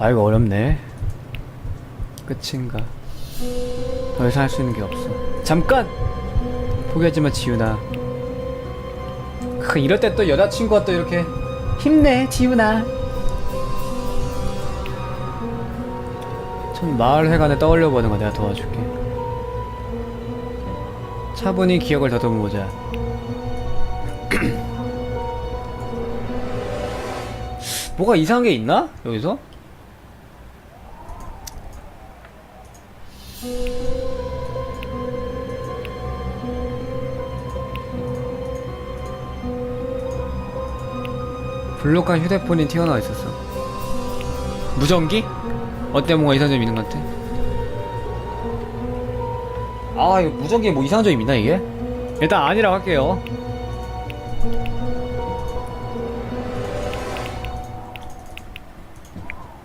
아 이거 어렵네. 끝인가? 더 이상 할 수 있는 게 없어. 잠깐! 포기하지마 지훈아. 크 이럴 때 또 여자친구가 또 이렇게 힘내 지훈아. 참 마을 회관에 떠올려 보는 거 내가 도와줄게. 차분히 기억을 더듬어 보자. 뭐가 이상한 게 있나? 여기서? 블록한 휴대폰이 튀어나와 있었어. 무전기? 어때 뭔가 이상한 점이 있는 것 같아? 아 이거 무전기에 뭐 이상한 점이 있나 이게? 일단 아니라고 할게요.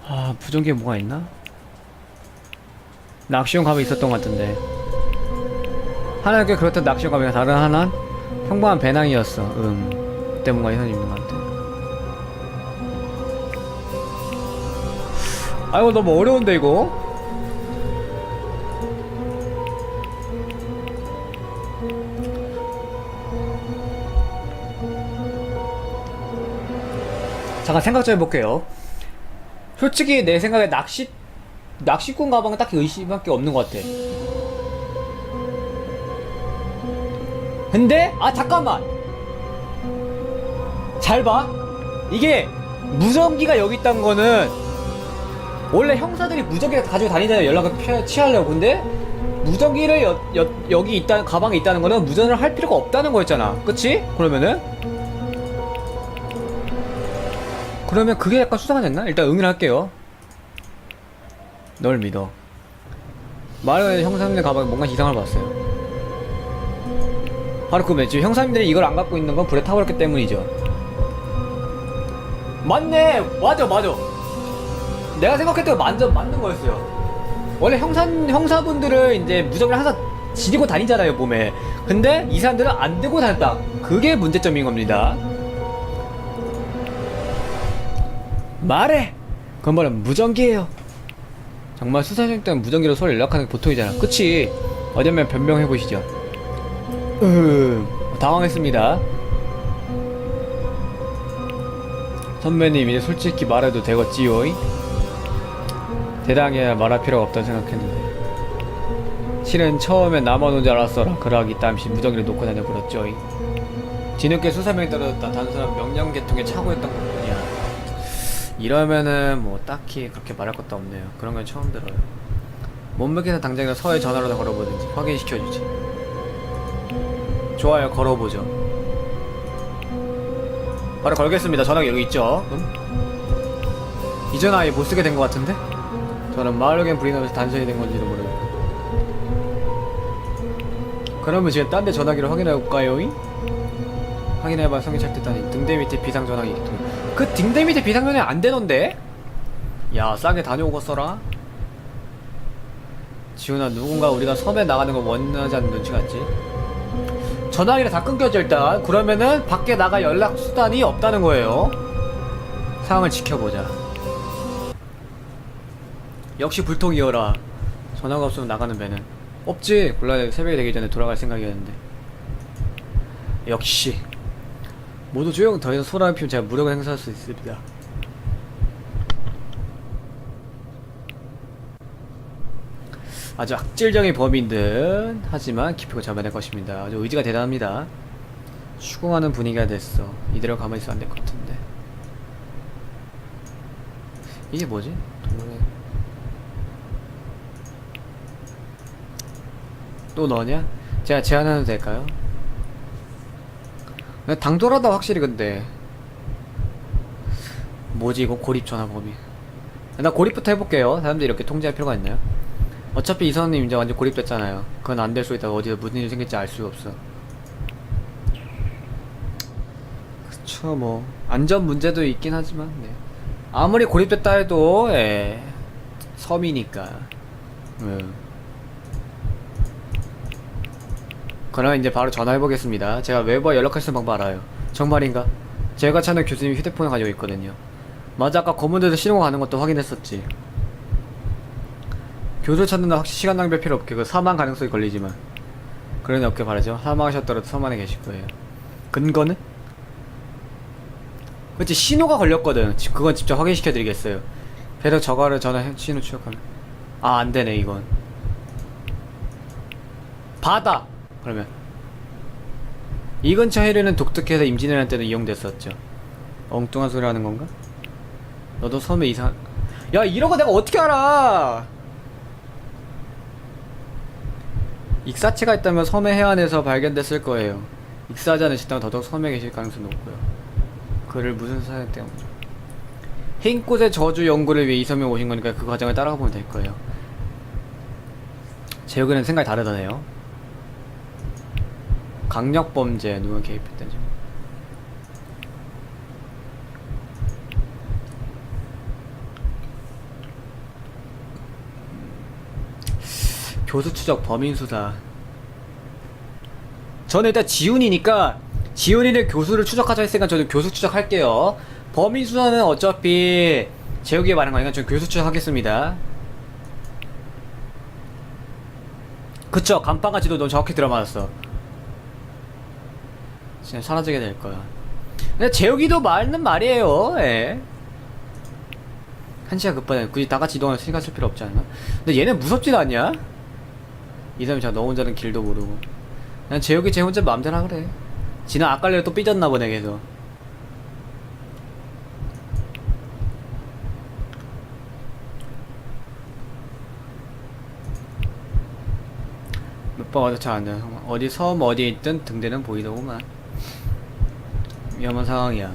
아 무전기에 뭐가 있나? 낚시용 감이 있었던 것 같은데 하나는 꽤 그렇던 낚시용 감이가 다른 하나는 평범한 배낭이었어 음 그때 뭔가 이상한 점이 있는 것 같아 아이고 너무 어려운데 이거? 잠깐 생각 좀 해볼게요. 솔직히 내 생각에 낚시 낚시꾼 가방은 딱히 의심할 게 없는 것 같아. 근데 아 잠깐만! 잘 봐. 이게 무전기가 여기 있다는 거는 원래 형사들이 무전기를 가지고 다니잖아요. 연락을 피- 취하려고. 근데 무전기를 여, 여, 여기 있다 가방에 있다는 거는 무전을 할 필요가 없다는 거였잖아. 그치? 그러면은? 그러면 그게 약간 수상하지 않나? 일단 응을 할게요. 널 믿어. 마을 형사님들 가방에 뭔가 이상을 봤어요. 바로 그거면 지금 형사님들이 이걸 안 갖고 있는 건 불에 타버렸기 때문이죠. 맞네! 맞아 맞아 내가 생각했던 거 완전 맞는 거였어요. 원래 형사 형사분들은 이제 무적을 항상 지니고 다니잖아요 몸에. 근데 이 사람들은 안 들고 다녔다. 그게 문제점인 겁니다. 말해. 그건 바로 무전기예요. 정말 수사생 때는 무전기로 서로 연락하는 게 보통이잖아. 그치? 한번 변명해 보시죠. 음, 당황했습니다. 선배님 이제 솔직히 말해도 되겠지요? 대당해야 말할 필요가 없다고 생각했는데. 실은 나만 온 줄 알았어라 그러하기 땀시 무전기를 놓고 다녀버렸죠. 뒤늦게 수사명이 떨어졌다. 단순한 명령계통의 착오였던 것뿐이야. 이러면은 뭐 딱히 그렇게 말할 것도 없네요. 그런 건 처음 들어요. 몸무게는 당장이라 서에 전화로도 걸어보든지 확인시켜주지. 좋아요. 걸어보죠. 바로 걸겠습니다. 전화기 여기 있죠? 음? 이전 아예 못쓰게 된 것 같은데? 저는 마을로겐 불이나면서 단순히 된 건지도 모르겠고. 그러면 지금 딴 데 전화기를 확인해볼까요? 확인해봐 성이 찰듯하니. 등대 밑에 비상 전화기. 그 등대 밑에 비상 전화기 안 되던데? 야 싸게 다녀오고 써라. 지훈아 누군가 우리가 섬에 나가는 거 원하지 않는 눈치 같지? 전화기를 다 끊겨져 일단. 그러면은 밖에 나가 연락 수단이 없다는 거예요. 상황을 지켜보자 역시 불통이어라. 전화가 없으면 나가는 배는 없지. 곤란해 새벽이 되기 전에 돌아갈 생각이었는데. 역시 모두 조용. 더 이상 소란을 피우면 제가 무력을 행사할 수 있습니다. 아주 악질적인 범인 듯 하지만 기피고 잡아낼 것입니다. 아주 의지가 대단합니다. 추궁하는 분위기가 됐어. 이대로 가만히 있으면 안될 것 같은데. 이게 뭐지? 동물의 또 너냐? 제가 제안해도 될까요? 나 당돌하다 확실히 근데 뭐지 이거 고립 전화 범위 나 고립부터 해볼게요 사람들이 이렇게 통제할 필요가 있나요? 어차피 이선님 이제 완전 고립됐잖아요 그건 안 될 수 있다고 어디서 무슨 일이 생길지 알 수가 없어 그쵸 뭐 안전 문제도 있긴 하지만 네. 아무리 고립됐다 해도 예, 섬이니까 음. 그럼 이제 바로 전화해보겠습니다. 제가 외부와 연락할 수 있는 방법 알아요. 정말인가? 제가 찾는 교수님 휴대폰을 가지고 있거든요. 맞아 아까 검은데서 신호가 가는 것도 확인했었지 교수 찾는다 확실히 시간 낭비할 필요 없게 그 사망 가능성이 걸리지만 그러니 없게 바라죠 사망하셨더라도 서만에 계실 거예요 근거는? 그치 신호가 걸렸거든 지- 그건 직접 확인시켜 드리겠어요 계속 저거를 전화 신호 추적하면 아 안 되네 이건 바다 그러면 이 근처 해류는 독특해서 임진왜란 때도 이용됐었죠. 엉뚱한 소리 하는 건가? 너도 섬에 이상 야 이런 거 내가 어떻게 알아? 익사체가 있다면 섬의 해안에서 발견됐을 거예요. 익사하지 않으시다면 더더욱 섬에 계실 가능성이 높고요. 그를 무슨 사연 때문에? 흰 꽃의 저주 연구를 위해 이 섬에 오신 거니까 그 과정을 따라가 보면 될 거예요. 제 여기는 생각이 다르다네요 강력 범죄 누가 개입했던지 교수 추적 범인 수사. 저는 일단 지훈이니까 지훈이를 교수를 추적하자 했으니까 저는 교수 추적할게요. 범인 수사는 어차피 재욱이 말한 거니까 저는 교수 추적하겠습니다. 그쵸. 간판가지도 너무 정확히 들어맞았어 진짜 사라지게 될 거야 근데 재욱이도 말는 말이에요 예. 한 시간 급반에 굳이 다 같이 이동해서 쓸 필요 없지 않나? 근데 얘네 무섭진 않냐? 이 사람이 너 혼자는 길도 모르고 그냥 재욱이 제 혼자 마음대로 하라 그래 지난 아까래 또 삐졌나 보네 계속 몇번 와도 잘안 돼. 어디 섬 어디에 있든 등대는 보이더구만. 위험한 상황이야.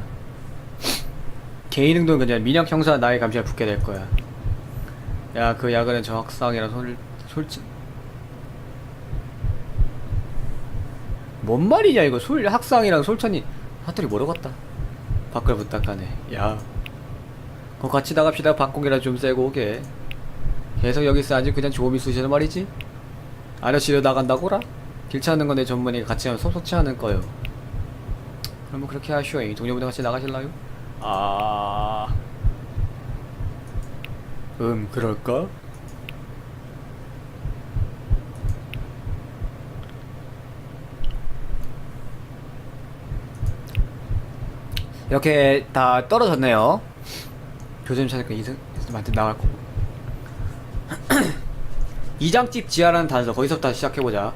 개인 행동은 그냥 민혁 형사 나의 감시에 붙게 될 거야. 야, 그 야근은 저 학상이랑 솔, 솔직. 뭔 말이냐, 이거. 솔, 학상이랑 솔찬이. 사투리 모르겠다. 밖을 부탁하네. 야. 거 같이 나갑시다. 방공이라 좀 세고 오게. 계속 여기 있어야지 그냥 조음이 쑤시는 말이지. 아저씨로 나간다고라? 길 찾는 건 내 전문이가 같이 하면 섭섭치 않을 거요. 그럼 뭐 그렇게 하시오. 이 동료분들 같이 나가실라요? 아, 음, 그럴까? 이렇게 다 떨어졌네요. 교수님 찾으니까 이승한테 나갈 거고. 이장집 지하라는 단서 거기서부터 시작해보자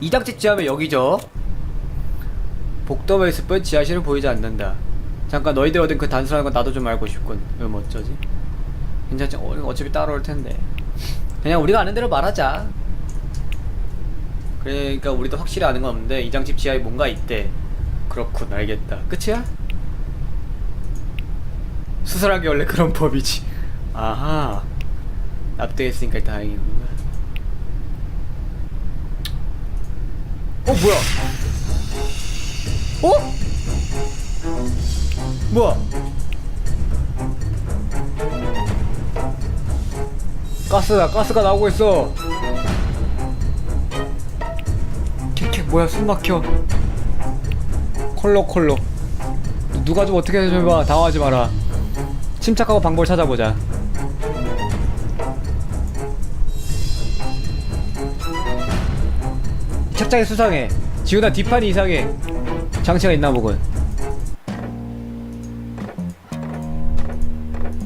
이장집 지하면 여기죠 복도에 있을 뿐 지하실은 보이지 않는다. 잠깐 너희들 얻은 그 단서라는 건 나도 좀 알고 싶군. 음 어쩌지? 괜찮지? 어, 어차피 따라올 텐데. 그냥 우리가 아는 대로 말하자. 그러니까 우리도 확실히 아는 건 없는데 이장집 지하에 뭔가 있대. 그렇군. 알겠다. 끝이야? 수사하기 원래 그런 법이지. 아하. 납득했으니까 다행이구나. 어 뭐야? 어? 뭐야? 가스다 가스가 나오고 있어. 캐캐 뭐야 숨 막혀. 콜로. 누가 좀 어떻게 해줘봐 당황하지 마라. 침착하고 방법을 찾아보자. 책장이 수상해. 지훈아 뒷판이 이상해. 장치가 있나 보군.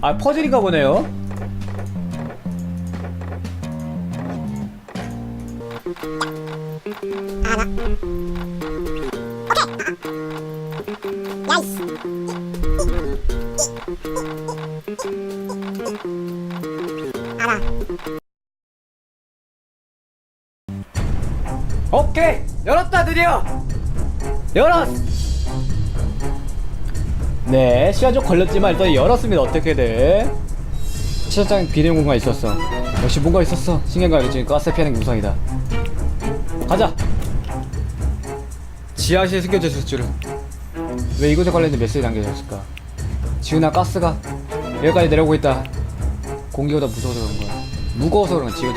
아 퍼즐인가 보네요. 오케이 열었다 드디어 열었! 네 시간 좀 걸렸지만 일단 열었습니다 어떻게든. 시장장 비대면 공간 있었어. 역시 뭔가 있었어. 신경과 알겠지 가스 피하는 게 우선이다. 가자! 지하실에 숨겨져 있을 줄은. 왜 이곳에 관련된 메시지 남겨졌을까? 지훈아 가스가 여기까지 내려오고 있다. 공기보다 무서워서 그런 거야. 무거워서 그런 거야 지금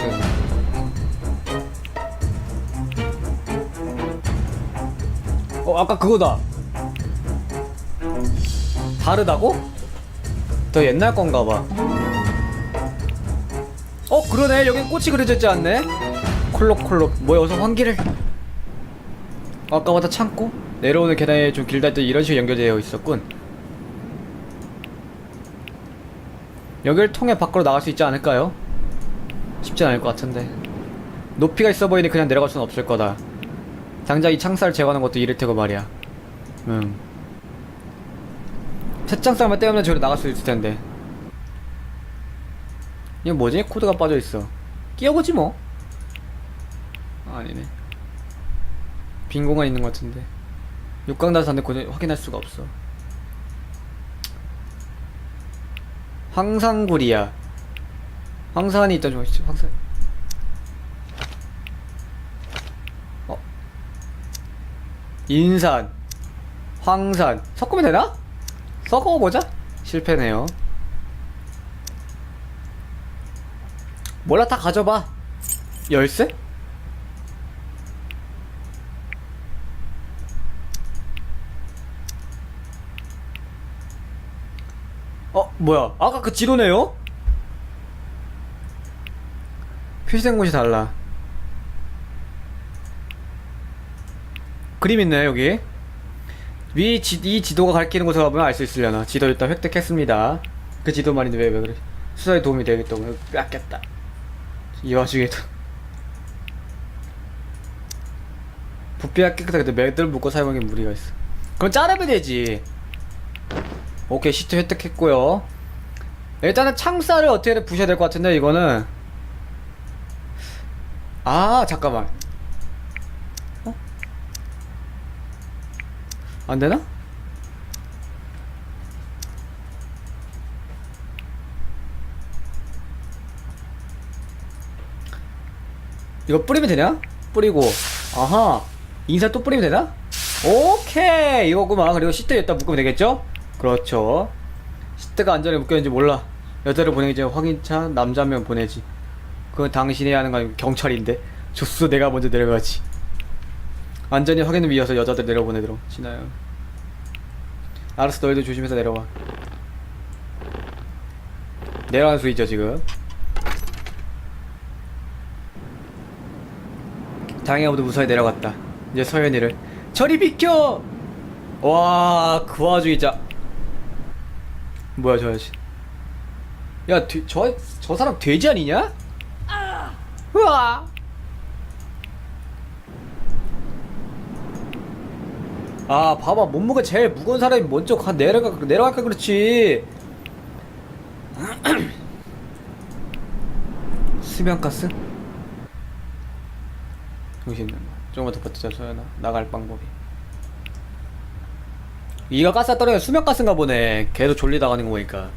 어 아까 그거다 다르다고? 더 옛날 건가 봐. 어 그러네 여기 꽃이 그려졌지 않네? 콜록콜록 뭐야 어서 환기를 아까보다 창고? 내려오는 계단에 좀 길다 했더니 이런 식으로 연결되어 있었군 여길 통해 밖으로 나갈 수 있지 않을까요? 쉽진 않을 것 같은데 높이가 있어 보이니 그냥 내려갈 수는 없을 거다 당장 이 창살을 제거하는 것도 이를 테고 말이야. 응. 채창살만 떼우면 저기로 나갈 수 있을 텐데. 이거 뭐지? 코드가 빠져 있어. 끼워보지 뭐. 아니네. 빈 공간 있는 것 같은데. 육강단산데 고전 확인할 수가 없어. 황산구리야. 황산이 있다 좀 황산 인산 황산 섞으면 되나? 섞어보자 실패네요 몰라 다 가져봐 열쇠? 어 뭐야 아까 그 지도네요? 표시된 곳이 달라 그림 있네 여기? 위 지, 이 지도가 가리키는 곳에 가보면 알 수 있으려나? 지도 일단 획득했습니다. 그 지도 말인데 왜 왜 그래? 수사에 도움이 되겠다고. 뺏겼다. 이 와중에도. 부피가 깨끗하게 매들 묶고 사용하기 무리가 있어. 그럼 자르면 되지. 오케이 시트 획득했고요. 일단은 창살을 어떻게든 부셔야 될 것 같은데 이거는. 아 잠깐만 안 되나? 이거 뿌리면 되냐? 뿌리고. 아하. 인사 또 뿌리면 되나? 오케이. 이거구만. 그리고 시트 여기다 묶으면 되겠죠? 그렇죠. 시트가 안전에 묶였는지 몰라. 여자를 보내기 전에 확인차 남자 한명 보내지. 그건 당신이 하는 거 아니고 경찰인데. 줬어 내가 먼저 내려가지 안전히 확인을 위해서 여자들 내려보내도록. 진아요 알았어 너희도 조심해서 내려와. 내려가는 수있죠 지금. 다행히 모두 무사히 내려갔다. 이제 서연이를 저리 비켜! 와그 와중에 진짜. 뭐야 저 아저씨. 야, 돼, 저, 저 사람 돼지 아니냐? 우와! 아, 봐봐. 몸무게 제일 무거운 사람이 먼저 가, 내려가, 내려갈까 그렇지. 수면가스? 정신 조금만 더 버티자, 소연아. 나갈 방법이. 이가 가스 떨어지면 수면가스인가 보네. 걔도 졸리다 가는 거 보니까.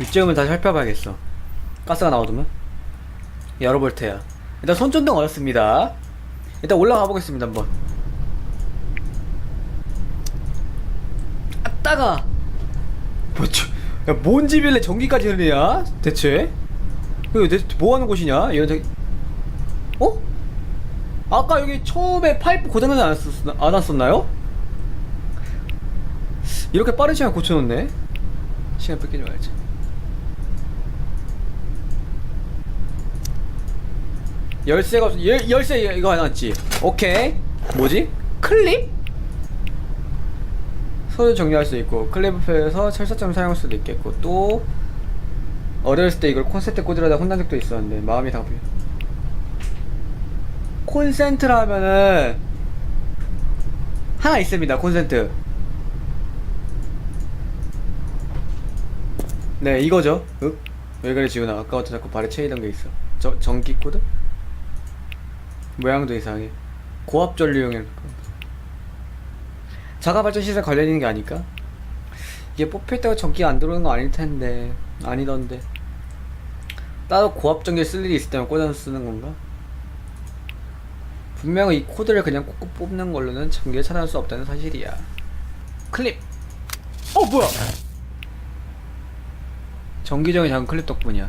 이쯤은 다시 살펴봐야겠어. 가스가 나오더면 열어볼 테야. 일단 손전등 얻었습니다. 일단 올라가 보겠습니다 한번. 아 따가. 뭐, 저, 야, 뭔 집일래 전기까지 흐르냐? 대체? 이거 대체 뭐 하는 곳이냐? 이거 되게... 어? 아까 여기 처음에 파이프 고장나지 않았었, 않았었나요? 이렇게 빠른 시간 고쳐놓네? 시간 뺏기지 말지. 열쇠가 없어. 열, 열쇠 이거 있지. 오케이. 뭐지? 클립? 소를 정리할 수 있고 클립에서 철사점을 사용할 수도 있겠고 또 어렸을 때 이걸 콘센트 꽂으려다 혼난 적도 있었는데 마음이 다 보여. 콘센트라 하면은 하나 있습니다. 콘센트. 네 이거죠. 응? 왜 그래 지훈아? 아까부터 자꾸 발에 채이던 게 있어. 저 전기 코드? 모양도 이상해. 고압 전류용일 자가 발전 시설 관련 있는 게 아닐까? 이게 뽑힐 때가 전기가 안 들어오는 거 아닐 텐데 아니던데 따로 고압 전기를 쓸 일이 있을 때만 꽂아서 쓰는 건가? 분명히 이 코드를 그냥 꽂고 뽑는 걸로는 전기를 차단할 수 없다는 사실이야. 클립. 어 뭐야? 전기적인 작은 클립 덕분이야.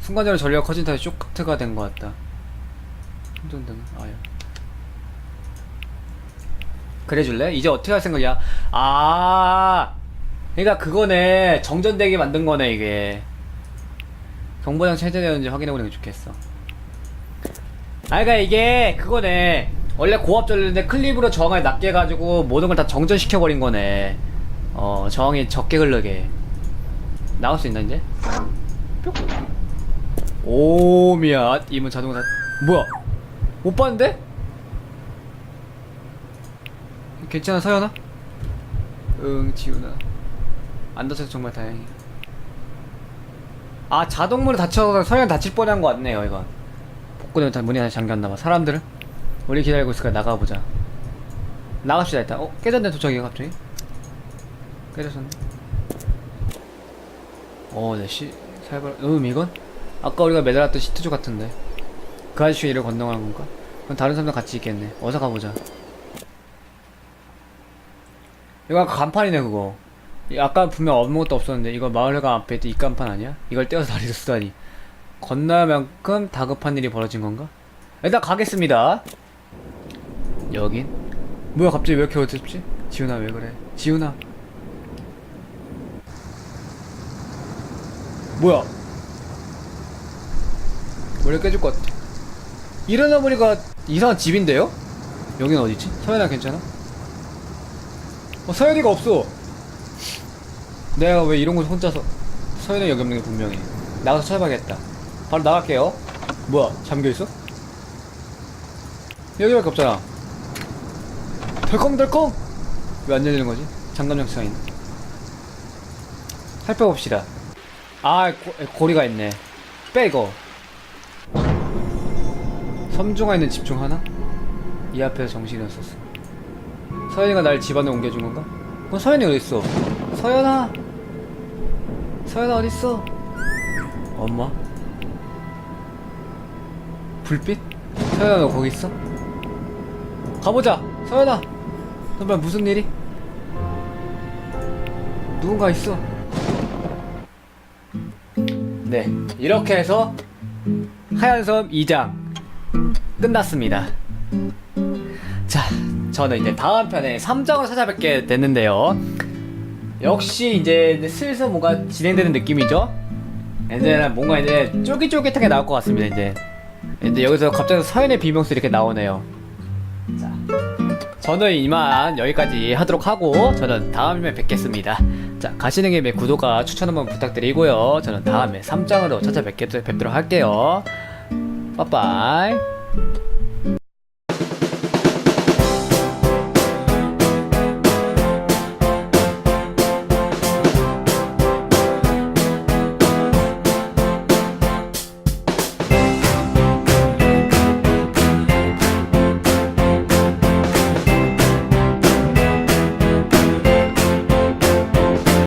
순간적으로 전류가 커진 탓에 쇼크트가 된 것 같다. 운전등 아야 그래줄래? 이제 어떻게 할 생각이야? 아 그러니까 그거네. 정전되게 만든 거네 이게. 경보장 체제되는지 확인해보는 게 좋겠어. 아 그러니까 이게 그거네. 원래 고압 전류인데 클립으로 저항을 낮게 해가지고 모든 걸 다 정전시켜버린 거네. 어 저항이 적게 흐르게. 나올 수 있나 이제? 뿅. 오 미안. 이문 자동으로 다 뭐야 못 봤는데? 괜찮아 서연아? 응 지훈아. 안 다쳐서 정말 다행이야. 아 자동문을 닫혀서 서연 다칠 뻔한 거 같네요 이건. 복근에 다 문이 하나 잠겼나봐. 사람들은? 우리 기다리고 있으니까 나가보자. 나갑시다 일단. 어? 깨졌네 도착이 갑자기. 깨졌었네. 어네 시.. 살벌.. 음 이건? 아까 우리가 매달았던 시트조 같은데 그 아저씨가 이를 건너가는 건가? 그럼 다른 사람도 같이 있겠네 어서 가보자 이거 아까 간판이네 그거 이 아까 분명 아무것도 없었는데 이거 마을회관 앞에 있던 이 간판 아니야? 이걸 떼어서 다리를 쓰다니 건너만큼 다급한 일이 벌어진 건가? 일단 가겠습니다 여긴? 뭐야 갑자기 왜 이렇게 어둡지? 지훈아 왜 그래? 지훈아 뭐야 머리 깨질 것 같아 일어나 보니까 이상한 집인데요? 여긴 어디지? 서연아 괜찮아? 어 서연이가 없어 내가 왜 이런 곳에 혼자서 서연이 여기 없는 게 분명해 나가서 찾아봐야겠다 바로 나갈게요 뭐야 잠겨있어? 여기밖에 없잖아 덜컹덜컹 왜 안 열리는 거지? 장치가 있네 살펴봅시다 아 고, 고리가 있네 빼 이거 섬중화 있는 집중 하나? 이 앞에서 정신이 없었어 서연이가 날 집안에 옮겨준 건가? 그럼 서연이 어딨어? 서연아 서연아 어딨어? 엄마? 불빛? 서연아 너 거기 있어? 가보자 서연아 정말 무슨 일이? 누군가 있어 네 이렇게 해서 하얀섬 2장 끝났습니다. 자 저는 이제 다음 편에 3장으로 찾아뵙게 됐는데요. 역시 이제 슬슬 뭔가 진행되는 느낌이죠? 이제는 뭔가 이제 쫄깃쫄깃하게 나올 것 같습니다 이제. 근데 여기서 갑자기 서연의 비명소리 이렇게 나오네요. 자 저는 이만 여기까지 하도록 하고 저는 다음에 뵙겠습니다. 자 가시는 김에 구독과 추천 한번 부탁드리고요. 저는 다음에 3장으로 찾아뵙도록 할게요. 빠빠이 Bye.